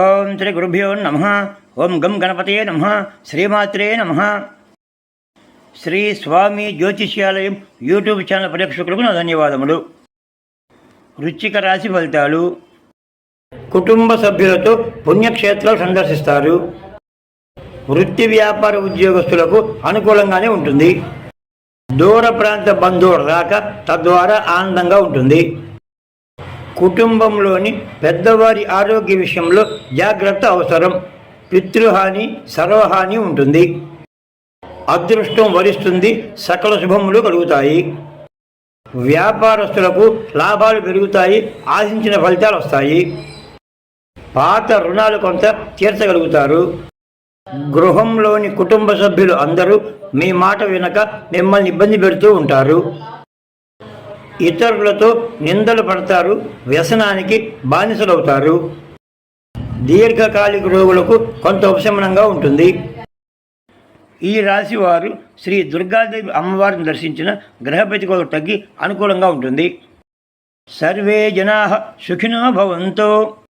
ఓం శ్రీ గురుభ్యో నమ. ఓం గం గణపతే నమ. శ్రీమాత్రే నమ. శ్రీ స్వామి జ్యోతిష్యాలయం యూట్యూబ్ ఛానల్ ప్రేక్షకులకు నా ధన్యవాదములు. రుచిక రాశి ఫలితాలు. కుటుంబ సభ్యులతో పుణ్యక్షేత్రాలు సందర్శిస్తారు. వృత్తి వ్యాపార ఉద్యోగస్తులకు అనుకూలంగానే ఉంటుంది. దూర ప్రాంత బంధువుల రాక తద్వారా ఆనందంగా ఉంటుంది. కుటుంబంలోని పెద్దవారి ఆరోగ్య విషయంలో జాగ్రత్త అవసరం. పితృహాని సర్వహాని ఉంటుంది. అదృష్టం వరిస్తుంది సకల శుభములు కలుగుతాయి. వ్యాపారస్తులకు లాభాలు పెరుగుతాయి ఆశించిన ఫలితాలు వస్తాయి. పాత రుణాలు కొంత తీర్చగలుగుతారు. గృహంలోని కుటుంబ సభ్యులు అందరూ మీ మాట వినక మిమ్మల్ని ఇబ్బంది పెడుతూ ఉంటారు. ఇతరులతో నిందలు పడతారు వ్యసనానికి బానిసలవుతారు. దీర్ఘకాలిక రోగులకు కొంత ఉపశమనంగా ఉంటుంది. ఈ రాశి వారు శ్రీ దుర్గాదేవి అమ్మవారిని దర్శించిన గ్రహప్రతికూలత తగ్గి అనుకూలంగా ఉంటుంది. సర్వే జనా సుఖినో భవంతో.